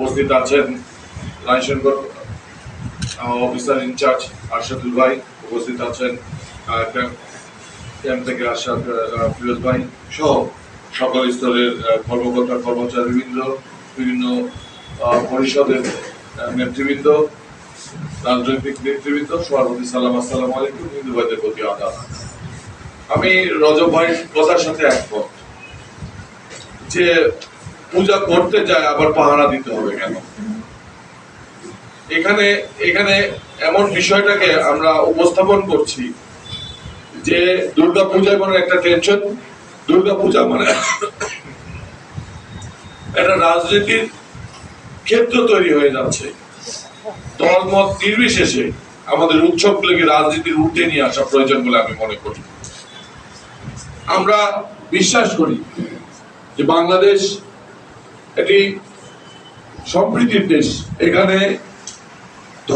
উপস্থিত আছেন রায়শঙ্কর officer in charge Arshadul ভাই, উপস্থিত আছেন ক্যাম্প থেকে আরশাদ ফিরোজ ভাই সহ সকল স্তরের কর্মকর্তা, কর্মচারীবৃন্দ, বিভিন্ন পরিষদের নেতৃবৃন্দ, রাজনৈতিক নেতৃবৃন্দ সবার প্রতি সালাম, আসসালাম আলাইকুম, হিন্দু ভাইদের প্রতি আদাব আমি রজব ভাই কথার সাথে একমত যে পূজা করতে যায়, আবার পাহারা দিতে হবে কেন? এখানে এখানে এমন বিষয়টাকে আমরা উপস্থাপন করছি যে দুর্গা পূজা মানে একটা টেনশন দুর্গা পূজা মানে একটা রাজনীতির ক্ষেত্র তৈরি হয়ে যাচ্ছে। দলমত নির্বিশেষে আমাদের উৎসবগুলোকে রাজনীতির ঊর্ধ্বে নিয়ে আসা প্রয়োজন বলে আমি মনে করি। আমরা বিশ্বাস করি যে বাংলাদেশ একটি সম্প্রীতির দেশ। এখানে